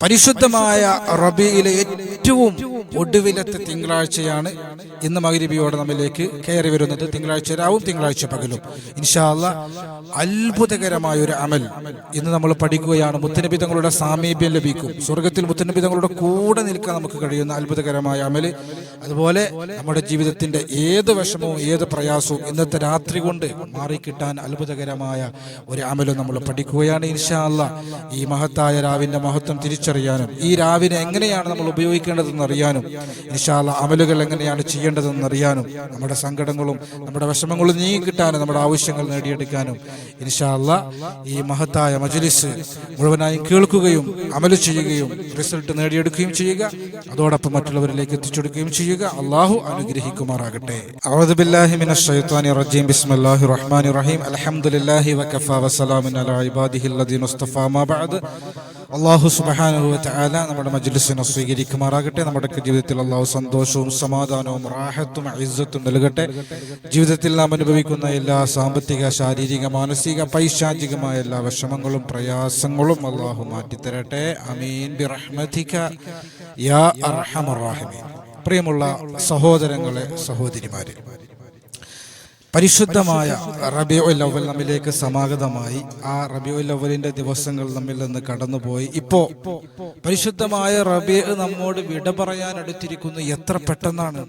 പരിശുദ്ധമായ റബിയിലെ ഏറ്റവും ഒടുവിലത്തെ തിങ്കളാഴ്ചയാണ് ഇന്ന് മകരിബിയോടെ നമ്മിലേക്ക് കയറി വരുന്നത്. തിങ്കളാഴ്ച രാവും തിങ്കളാഴ്ച പകലും. ഇൻഷാല്ല അത്ഭുതകരമായ ഒരു അമൽ ഇന്ന് നമ്മൾ പഠിക്കുകയാണ്. മുത്തനബിതങ്ങളുടെ സാമീപ്യം ലഭിക്കും. സ്വർഗത്തിൽ മുത്തനബിതങ്ങളുടെ കൂടെ നിൽക്കാൻ നമുക്ക് കഴിയുന്ന അത്ഭുതകരമായ അമൽ. അതുപോലെ നമ്മുടെ ജീവിതത്തിന്റെ ഏത് വിഷമവും ഏത് പ്രയാസവും ഇന്നത്തെ രാത്രി കൊണ്ട് മാറിക്കിട്ടാൻ അത്ഭുതകരമായ ഒരു അമലും നമ്മൾ പഠിക്കുകയാണ് ഇൻഷാല്ല ഈ മഹത്തായ രാവിന്റെ മഹത്വം തിരിച്ചറിയാനും ഈ രാവിനെ എങ്ങനെയാണ് നമ്മൾ ഉപയോഗിക്കേണ്ടതെന്ന് അറിയാനും ഇൻഷാല്ല അമലുകൾ എങ്ങനെയാണ് ചെയ്യേണ്ടതെന്ന് അറിയാനും നമ്മുടെ സങ്കടങ്ങളും നമ്മുടെ വിഷമങ്ങളും നീങ്ങിക്കിട്ടാനും നമ്മുടെ ആവശ്യങ്ങൾ നേടിയെടുക്കാനും ഇൻഷാല്ല ഈ മഹത്തായ മജലിസ് മുഴുവനായും കേൾക്കുകയും അമൽ ചെയ്യുകയും റിസൾട്ട് നേടിയെടുക്കുകയും ചെയ്യുക. അതോടൊപ്പം മറ്റുള്ളവരിലേക്ക് എത്തിച്ചെടുക്കുകയും ചെയ്യുക. അള്ളാഹു അനുഗ്രഹിക്കുമാറാകട്ടെ. അഊദു ബില്ലാഹി വസ്സലാമിൻ അലാ ഇബാദിഹി മാ ബഅദ്. അള്ളാഹു സുബ്ഹാനഹു വതആല നമ്മുടെ മജ്ലിസിനെ സ്വീകരിക്കുമാറാകട്ടെ. നമ്മുടെ ജീവിതത്തിൽ അള്ളാഹു സന്തോഷവും സമാധാനവും റാഹത്തും ഇസ്സത്തും നൽകട്ടെ. ജീവിതത്തിൽ നാം അനുഭവിക്കുന്ന എല്ലാ സാമ്പത്തിക ശാരീരിക മാനസിക പൈശാചികമായ എല്ലാ വിഷമങ്ങളും പ്രയാസങ്ങളും അള്ളാഹു മാറ്റിത്തരട്ടെ. അമീൻ. യാ പ്രിയമുള്ള സഹോദരങ്ങളെ സഹോദരിമാരെ പരിശുദ്ധമായ റബിയുൽ അവൽ നമ്മിലേക്ക് സമാഗതമായി. ആ റബിയുൽ അവലിന്റെ ദിവസങ്ങൾ നമ്മിൽ നിന്ന് കടന്നുപോയി. ഇപ്പോ പരിശുദ്ധമായ റബി നമ്മോട് വിട പറയാൻ അടുത്തിരിക്കുന്നു എത്ര പെട്ടെന്നാണ്.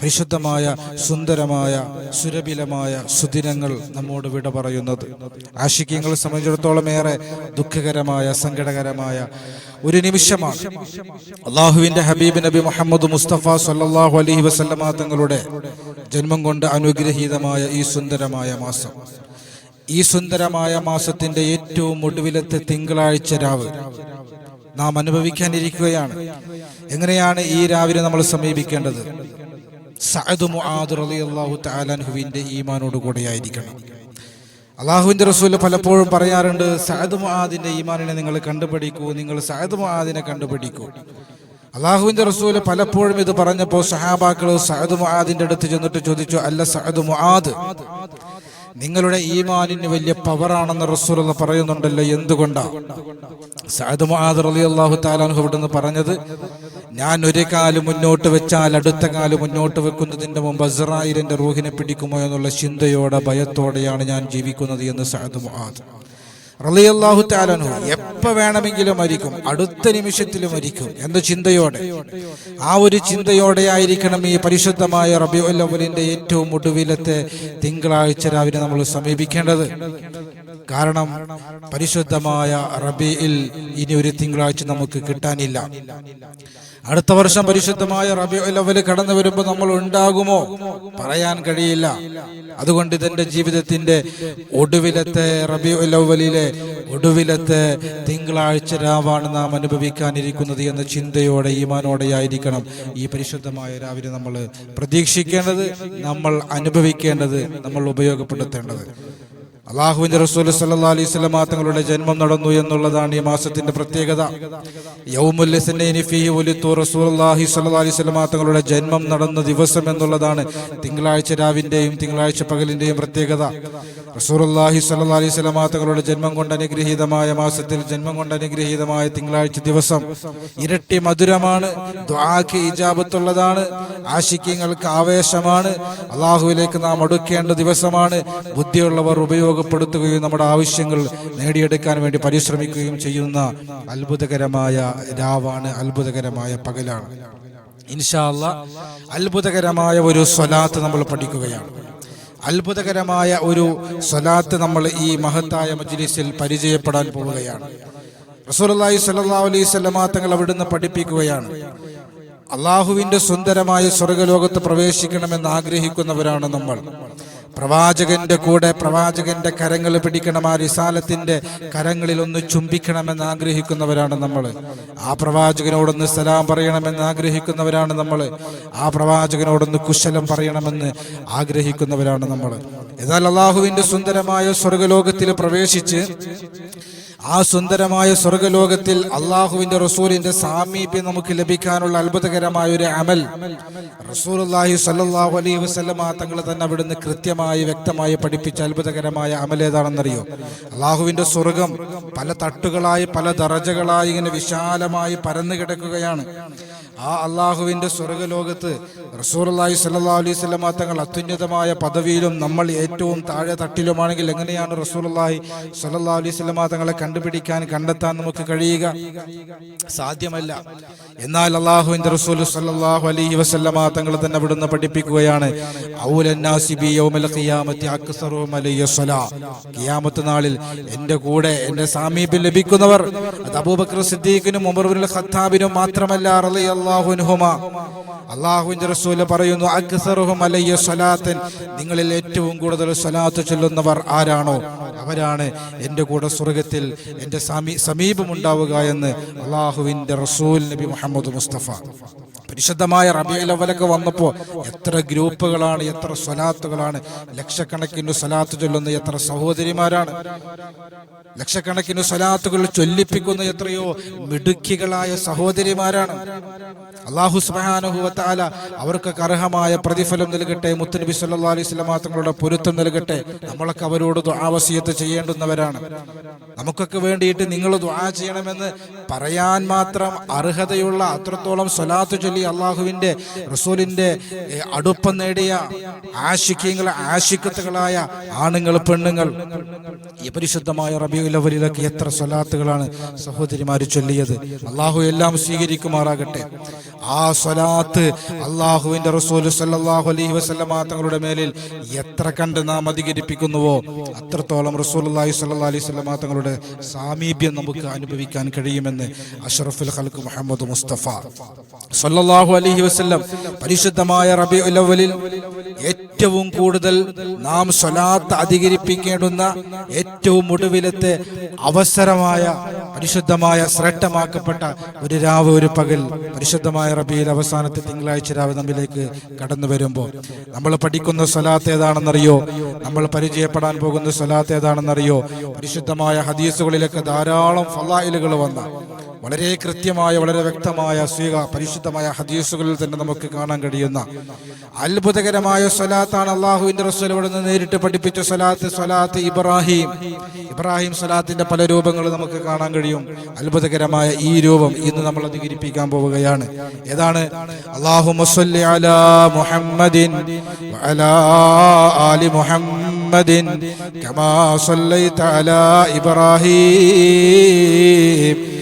പരിശുദ്ധമായ സുന്ദരമായ സുരഭിലമായ സുദിനങ്ങൾ നമ്മോട് വിട പറയുന്നത്. ആശിക്യങ്ങളെ സംബന്ധിച്ചിടത്തോളം ഏറെ ദുഃഖകരമായ സങ്കടകരമായ ഒരു നിമിഷമാണ്. അള്ളാഹുവിന്റെ ഹബീബ് നബി മുഹമ്മദ് മുസ്തഫ സല്ലാഹു അലഹി വസല്ലമ തങ്ങളുടെ ജന്മം കൊണ്ട് അനുഗ്രഹീതമായ ഈ സുന്ദരമായ മാസം. ഈ സുന്ദരമായ മാസത്തിന്റെ ഏറ്റവും ഒടുവിലത്തെ തിങ്കളാഴ്ച രാവ് നാം അനുഭവിക്കാനിരിക്കുകയാണ്. എങ്ങനെയാണ് ഈ രാവിലെ നമ്മൾ സമീപിക്കേണ്ടത്? സഅദ് മുആദ് റളിയല്ലാഹു തആലാൻഹുവിന്റെ ഈമാനോട് കൂടെയായിരിക്കണം അള്ളാഹുവിന്റെ റസൂൽ പലപ്പോഴും പറയാറുണ്ട് സഹദ് മുആദിന്റെ ഈമാനിനെ നിങ്ങൾ കണ്ടുപിടിക്കൂ നിങ്ങൾ സഹദ് മുആദിനെ കണ്ടുപിടിക്കൂ. അള്ളാഹുവിന്റെ റസൂൽ പലപ്പോഴും ഇത് പറഞ്ഞപ്പോൾ സഹാബാക്കൾ സഹദ് മുആദിന്റെ അടുത്ത് ചെന്നിട്ട് ചോദിച്ചു അല്ല സഹദ് മുഹാദ് നിങ്ങളുടെ ഈമാനിന് വലിയ പവറാണെന്ന് റസൂൽ എന്ന് പറയുന്നുണ്ടല്ലോ എന്തുകൊണ്ടാണ് സഹദ് സഅദ് മുആദ് റളിയല്ലാഹു ഇവിടെ ഇവിടുന്ന് പറഞ്ഞത് ഞാൻ ഒരു കാൽ മുന്നോട്ട് വെച്ചാൽ അടുത്ത കാൽ മുന്നോട്ട് വെക്കുന്നതിന്റെ മുമ്പ് അസ്രായിലിന്റെ റൂഹിനെ പിടിക്കുമോ എന്നുള്ള ചിന്തയോടെ ഭയത്തോടെയാണ് ഞാൻ ജീവിക്കുന്നത് എന്ന് സഹദ് മുഹാദ് റളിയല്ലാഹു താലനു എപ്പോൾ വേണമെങ്കിലും മരിക്കും അടുത്ത നിമിഷത്തിൽ മരിക്കും എന്ന ചിന്തയോടെ. ആ ഒരു ചിന്തയോടെ ആയിരിക്കണം ഈ പരിശുദ്ധമായ റബീഉൽ അവലിന്റെ ഏറ്റവും ഒടുവിലത്തെ തിങ്കളാഴ്ച രാവിലെ നമ്മൾ സമീപിക്കേണ്ടത്. കാരണം പരിശുദ്ധമായ റബിയിൽ ഇനി ഒരു തിങ്കളാഴ്ച നമുക്ക് കിട്ടാനില്ല. അടുത്ത വർഷം പരിശുദ്ധമായ റബിയോ അവൽ കടന്നു വരുമ്പോൾ നമ്മൾ ഉണ്ടാകുമോ? പറയാൻ കഴിയില്ല. അതുകൊണ്ട് ഇതെന്റെ ജീവിതത്തിന്റെ ഒടുവിലത്തെ റബിയോ അവലിലെ ഒടുവിലത്തെ തിങ്കളാഴ്ച രാവാണ് നാം അനുഭവിക്കാനിരിക്കുന്നത് എന്ന ചിന്തയോടെ ഈമാനോടെയായിരിക്കണം ഈ പരിശുദ്ധമായ രാവിലെ നമ്മൾ പ്രതീക്ഷിക്കേണ്ടത് നമ്മൾ അനുഭവിക്കേണ്ടത് നമ്മൾ ഉപയോഗപ്പെടുത്തേണ്ടത്. അള്ളാഹുവിന്റെ റസൂൽ സല്ലാ അലൈഹി സ്വലമാ തങ്ങളുടെ ജന്മം നടന്നു എന്നുള്ളതാണ് ഈ മാസത്തിന്റെ പ്രത്യേകത. സ്വല്ലല്ലാഹി അലൈഹി തങ്ങളുടെ ജന്മം നടന്ന ദിവസം എന്നുള്ളതാണ് തിങ്കളാഴ്ച രാവിന്റെയും തിങ്കളാഴ്ച പകലിന്റെയും പ്രത്യേകത. റസൂലുള്ളാഹി സ്വല്ലല്ലാഹി അലൈഹി വസല്ലമ തങ്ങളുടെ ജന്മം കൊണ്ട് അനുഗ്രഹീതമായ മാസത്തിൽ ജന്മം കൊണ്ട് അനുഗ്രഹീതമായ തിങ്കളാഴ്ച ദിവസം ഇരട്ടി മധുരമാണ് ദ്വാക്ക് ഇജാബത്തുള്ളതാണ് ആശിക്യങ്ങൾക്ക് ആവേശമാണ് അള്ളാഹുവിലേക്ക് നാം അടുക്കേണ്ട ദിവസമാണ്. ബുദ്ധിയുള്ളവർ ഉപയോഗപ്പെടുത്തുകയും നമ്മുടെ ആവശ്യങ്ങൾ നേടിയെടുക്കാൻ വേണ്ടി പരിശ്രമിക്കുകയും ചെയ്യുന്ന അത്ഭുതകരമായ രാവാണ് അത്ഭുതകരമായ പകലാണ്. ഇൻഷാല്ല അത്ഭുതകരമായ ഒരു സ്വലാത്ത് നമ്മൾ പഠിക്കുകയാണ്. അത്ഭുതകരമായ ഒരു സ്വലാത്ത് നമ്മൾ ഈ മഹത്തായ മജ്ലിസിൽ പരിചയപ്പെടാൻ പോവുകയാണ്. റസൂലുള്ളാഹി സ്വല്ലല്ലാഹു അലൈഹി തങ്ങൾ അവിടുന്ന് പഠിപ്പിക്കുകയാണ്. അള്ളാഹുവിന്റെ സുന്ദരമായ സ്വർഗലോകത്ത് പ്രവേശിക്കണമെന്ന് ആഗ്രഹിക്കുന്നവരാണ് നമ്മൾ. പ്രവാചകന്റെ കൂടെ പ്രവാചകന്റെ കരങ്ങൾ പിടിക്കണം ആ റിസാലത്തിന്റെ കരങ്ങളിൽ ഒന്ന് ചുംബിക്കണമെന്ന് ആഗ്രഹിക്കുന്നവരാണ് നമ്മൾ ആ പ്രവാചകനോടൊന്ന് സലാം പറയണമെന്ന് ആഗ്രഹിക്കുന്നവരാണ് നമ്മൾ ആ പ്രവാചകനോടൊന്ന് കുശലം പറയണമെന്ന് ആഗ്രഹിക്കുന്നവരാണ് നമ്മൾ എന്നാൽ അള്ളാഹുവിന്റെ സുന്ദരമായ സ്വർഗലോകത്തിൽ പ്രവേശിച്ച് ആ സുന്ദരമായ സ്വർഗലോകത്തിൽ അള്ളാഹുവിന്റെ റസൂലിന്റെ സാമീപ്യം നമുക്ക് ലഭിക്കാനുള്ള അത്ഭുതകരമായ ഒരു അമൽ. റസൂൽ റസൂലുള്ളാഹി സല്ലാഹു അലൈഹി വസല്ലമ തങ്ങൾ തന്നെ അവിടുന്ന് കൃത്യമായി വ്യക്തമായി പഠിപ്പിച്ച അത്ഭുതകരമായ അമൽ ഏതാണെന്നറിയോ? അള്ളാഹുവിന്റെ സ്വർഗം പല തട്ടുകളായി പല ദറജകളായി ഇങ്ങനെ വിശാലമായി പരന്നു കിടക്കുകയാണ് ആ അള്ളാഹുവിന്റെ സ്വർഗലോകത്ത് റസൂലുള്ളാഹി സല്ലാ അലൈഹി സ്വലമ തങ്ങൾ അത്യുന്നതമായ പദവിയിലും നമ്മൾ ഏറ്റവും താഴെ തട്ടിലുമാണെങ്കിൽ എങ്ങനെയാണ് റസൂലുള്ളാഹി സല്ലാ അലൈഹി സ്വലമ തങ്ങളെ കണ്ടുപിടിക്കാൻ കണ്ടെത്താൻ നമുക്ക് കഴിയുക? സാധ്യമല്ല. എന്നാൽ അള്ളാഹുവിന്റെ റസൂൽ സല്ലാഹു അലൈഹി വസ്ലമ തങ്ങൾ തന്നെ അവിടുന്ന് പഠിപ്പിക്കുകയാണ്. ഖിയാമത്തി നാളിൽ എന്റെ കൂടെ എന്റെ സാമീപ്യം ലഭിക്കുന്നവർ അത് അബൂബക്കർ സിദ്ദീഖിനും ഉമർ ഖത്താബിനും മാത്രമല്ല അള്ളാഹുവിന്റെ റസൂൽ പറയുന്നു അക്സറുഹും നിങ്ങളിൽ ഏറ്റവും കൂടുതൽ സ്വലാത്ത് ചൊല്ലുന്നവർ ആരാണോ? അവരാണ് എന്റെ കൂടെ സ്വർഗത്തിൽ എന്റെ സമീ സമീപമുണ്ടാവുക എന്ന് അള്ളാഹുവിന്റെ റസൂൽ നബി മുഹമ്മദ് മുസ്തഫ. പരിശുദ്ധമായ റബിയുൽ ലവലൊക്കെ വന്നപ്പോൾ എത്ര ഗ്രൂപ്പുകളാണ് എത്ര സ്വലാത്തുകളാണ്. ലക്ഷക്കണക്കിന് സ്വലാത്ത് ചൊല്ലുന്ന എത്ര സഹോദരിമാരാണ്. ലക്ഷക്കണക്കിന് സ്വലാത്തുകൾ ചൊല്ലിപ്പിക്കുന്ന എത്രയോ മിടുക്കികളായ സഹോദരിമാരാണ്. അള്ളാഹു സുബാനുഹുവത്താല അവർക്ക് അർഹമായ പ്രതിഫലം നൽകട്ടെ മുത്തനബി സല്ലാ അലൈഹി സ്വലമാ തങ്ങളുടെ പൊരുത്തം നൽകട്ടെ. നമ്മളൊക്കെ അവരോട് ആവശ്യത്ത് ചെയ്യേണ്ടുന്നവരാണ്. നമുക്കൊക്കെ വേണ്ടിയിട്ട് നിങ്ങൾ ദുആ ചെയ്യണമെന്ന് പറയാൻ മാത്രം അർഹതയുള്ള അത്രത്തോളം സ്വലാത്ത് ചൊല്ലി അള്ളാഹുവിന്റെ റസൂലിന്റെ റസൂലിന്റെ അടുപ്പം നേടിയ ആശിക്യങ്ങൾ ആശിക്കത്തുകളായ ആണുങ്ങൾ പെണ്ണുങ്ങൾ. ഈ പരിശുദ്ധമായ റബിയുലവരിലൊക്കെ എത്ര സ്വലാത്തുകളാണ് സഹോദരിമാർ ചൊല്ലിയത്. അള്ളാഹു എല്ലാം സ്വീകരിക്കുമാറാകട്ടെ. ആ സ്വലാത്ത് അള്ളാഹുവിന്റെ റസൂൽ സല്ലാഹു അലൈഹി വസ്ലം തങ്ങളുടെ മേലിൽ എത്ര കണ്ട് നാം അധികരിപ്പിക്കുന്നുവോ അത്രത്തോളം റസൂൽ അള്ളാഹി സല്ലാ അലൈഹി വസല്ലമ തങ്ങളുടെ സാമീപ്യം നമുക്ക് അനുഭവിക്കാൻ കഴിയുമെന്ന് അഷറഫുൽ ഖൽക്ക് മുഹമ്മദ് മുസ്തഫ സല്ലല്ലാഹു അലൈഹി വസല്ലം പരിശുദ്ധമായ റബീഉൽ അവലിൽ ഏറ്റവും കൂടുതൽ നാം സ്വലാത്ത് അധികരിപ്പിക്കേണ്ടുന്ന ഏറ്റവും ഒടുവിലത്തെ അവസരമായ പരിശുദ്ധമായ ശ്രേഷ്ഠമാക്കപ്പെട്ട ഒരു രാവ് ഒരു പകൽ പരിശുദ്ധമായ റബിയിൽ അവസാനത്തെ തിങ്കളാഴ്ച രാവ് നമ്മിലേക്ക് കടന്നു വരുമ്പോൾ. നമ്മൾ പഠിക്കുന്ന സ്വലാത്ത് ഏതാണെന്നറിയോ? നമ്മൾ പരിചയപ്പെടാൻ പോകുന്ന സ്വലാത്ത് ഏതാണെന്നറിയോ? പരിശുദ്ധമായ ഹദീസുകളിലൊക്കെ ധാരാളം ഫലായിലുകൾ വന്ന വളരെ കൃത്യമായ വളരെ വ്യക്തമായ സ്വീക പരിശുദ്ധമായ ഹദീസുകളിൽ തന്നെ നമുക്ക് കാണാൻ കഴിയുന്ന അത്ഭുതകരമായ സ്വലാത്താണ് അള്ളാഹുവിന്റെ റസൂൽ ഇവിടെ നിന്ന് നേരിട്ട് പഠിപ്പിച്ച സ്വലാത്ത് സ്വലാത്ത് ഇബ്രാഹിം. ഇബ്രാഹിം സ്വലാത്തിന്റെ പല രൂപങ്ങൾ നമുക്ക് കാണാൻ കഴിയും. അത്ഭുതകരമായ ഈ രൂപം ഇന്ന് നമ്മൾ അധികരിപ്പിക്കാൻ പോവുകയാണ്. ഏതാണ്? അള്ളാഹു മുഹമ്മദിൻ ആലി മുഹമ്മദിൻ കമാ ഇബ്രാഹിം.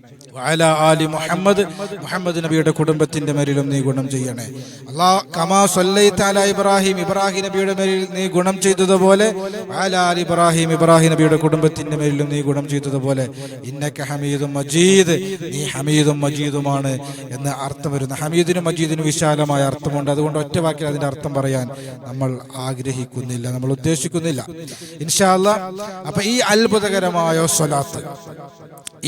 വഅല ആലി മുഹമ്മദ്. മുഹമ്മദ് നബിയുടെ കുടുംബത്തിന്റെ മേലിലും നീ ഗുണം ചെയ്യണേ. അല്ലാ കമാ സല്ലൈത ഇബ്രാഹിം ഇബ്രാഹിം നബിയുടെ മേലിൽ നീ ഗുണം ചെയ്തതുപോലെ വഅല ആലി ഇബ്രാഹിം ഇബ്രാഹിം നബിയുടെ കുടുംബത്തിന്റെ മേലിലും നീ ഗുണം ചെയ്തതുപോലെ ഇന്നക ഹമീദും മജീദ് നീ ഹമീദും മജീദുമാണ് എന്ന് അർത്ഥം വരുന്നു. ഹമീദിനും മജീദിനും വിശാലമായ അർത്ഥമുണ്ട്. അതുകൊണ്ട് ഒറ്റ വാക്കിൽ അതിന്റെ അർത്ഥം പറയാൻ നമ്മൾ ആഗ്രഹിക്കുന്നില്ല നമ്മൾ ഉദ്ദേശിക്കുന്നില്ല. ഇൻഷാല്ല അപ്പൊ ഈ അത്ഭുതകരമായ സ്വലാത്ത്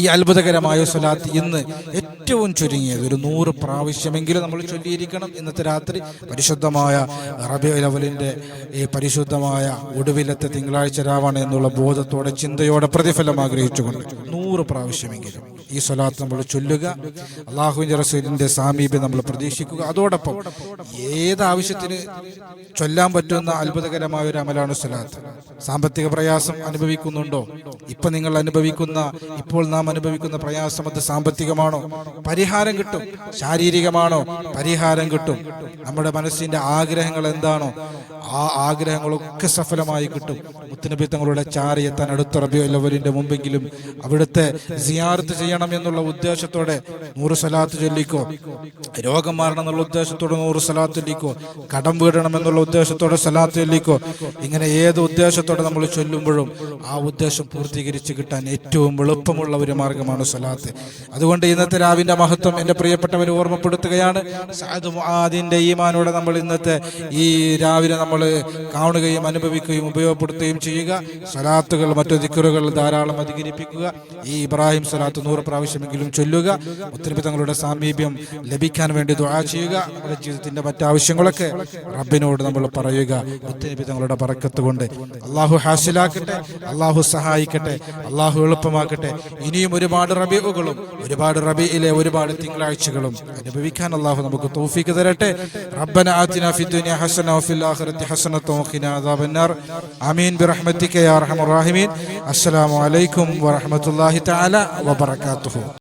ഈ അത്ഭുതകരമായ സ്വലാത്ത് ഇന്ന് ഏറ്റവും ചുരുങ്ങിയത് ഒരു നൂറ് പ്രാവശ്യമെങ്കിലും നമ്മൾ ചൊല്ലിയിരിക്കണം. ഇന്നത്തെ രാത്രി പരിശുദ്ധമായ അറബി ലവലിന്റെ ഈ പരിശുദ്ധമായ ഒടുവിലത്തെ തിങ്കളാഴ്ച രാവാണ് എന്നുള്ള ബോധത്തോടെ ചിന്തയോടെ പ്രതിഫലം ആഗ്രഹിച്ചുകൊണ്ട് നൂറ് പ്രാവശ്യമെങ്കിലും ഈ സ്വലാത്ത് നമ്മൾ ചൊല്ലുക. അള്ളാഹുവിന്റെ റസൂലിന്റെ സാമീപ്യം നമ്മൾ പ്രതീക്ഷിക്കുക. അതോടൊപ്പം ഏത് ആവശ്യത്തിന് ചൊല്ലാൻ പറ്റുന്ന അത്ഭുതകരമായ ഒരു അമലാണ് സ്വലാത്ത്. സാമ്പത്തിക പ്രയാസം അനുഭവിക്കുന്നുണ്ടോ? ഇപ്പൊ നിങ്ങൾ അനുഭവിക്കുന്ന ഇപ്പോൾ നാം അനുഭവിക്കുന്ന പ്രയാസം അത് സാമ്പത്തികമാണോ? പരിഹാരം കിട്ടും. ശാരീരികമാണോ? പരിഹാരം കിട്ടും. നമ്മുടെ മനസ്സിന്റെ ആഗ്രഹങ്ങൾ എന്താണോ? ആ ആഗ്രഹങ്ങളൊക്കെ സഫലമായി കിട്ടും. മുത്തനബി തങ്ങളുടെ ചാരി എത്താൻ അടുത്ത റബിയുള്ളവരിന്റെ മുമ്പെങ്കിലും അവിടുത്തെ സിയാർത്ത് ചെയ്യണം. എന്നുള്ള ഉദ്ദേശത്തോടെ നൂറ് സലാത്ത് ചൊല്ലിക്കോ. രോഗം മാറണം എന്നുള്ള ഉദ്ദേശത്തോടെ നൂറ് സലാത്ത് ചൊല്ലിക്കോ. കടം വീടണം എന്നുള്ള ഉദ്ദേശത്തോടെ സലാത്ത് ചൊല്ലിക്കോ. ഇങ്ങനെ ഏത് ഉദ്ദേശത്തോടെ നമ്മൾ ചൊല്ലുമ്പോഴും ആ ഉദ്ദേശം പൂർത്തീകരിച്ച് കിട്ടാൻ ഏറ്റവും എളുപ്പമുള്ള ഒരു മാർഗമാണ് സലാത്ത്. അതുകൊണ്ട് ഇന്നത്തെ രാവിന്റെ മഹത്വം എന്റെ പ്രിയപ്പെട്ടവർ ഓർമ്മപ്പെടുത്തുകയാണ്. സഅദ് മുആദിന്റെ ഈമാനോടെ നമ്മൾ ഇന്നത്തെ ഈ രാവിലെ നമ്മൾ കാണുകയും അനുഭവിക്കുകയും ഉപയോഗപ്പെടുത്തുകയും ചെയ്യുക. സലാത്തുകൾ മറ്റു ദിക്കറുകൾ ധാരാളം അധികരിപ്പിക്കുക. ഈ ഇബ്രാഹിം സലാത്ത് നൂറ് പ്രാവശ്യമെങ്കിലും ചൊല്ലുക മുത്തനബി തങ്ങളുടെ സാമീപ്യം ലഭിക്കാൻ വേണ്ടി ദുആ ചെയ്യുക നമ്മുടെ ജീവിതത്തിന്റെ മറ്റാവശ്യങ്ങളൊക്കെ റബ്ബിനോട് നമ്മൾ പറയുക. മുത്തനബി തങ്ങളുടെ പറക്കത്ത് കൊണ്ട് അള്ളാഹു ഹാസിലാക്കട്ടെ അള്ളാഹു സഹായിക്കട്ടെ അള്ളാഹു എളുപ്പമാക്കട്ടെ. ഇനിയും ഒരുപാട് റബിയുകളും ഒരുപാട് റബിയിലെ ഒരുപാട് തിങ്കളാഴ്ചകളും അനുഭവിക്കാൻ അള്ളാഹു നമുക്ക് തോഫിക്ക് തരട്ടെ. റബ്ബന ആതിന ഫി ഹസന വഫിൽ ആഖിറതി ഹസനത വഖിന അദാബന്നാർ. ആമീൻ. ബിറഹ്മതിക യാ അർഹമർ റഹീമീൻ. അസ്സലാമു അലൈക്കും വറഹ്മത്തുള്ളാഹി തആല വബറകാതുഹു ットフォ。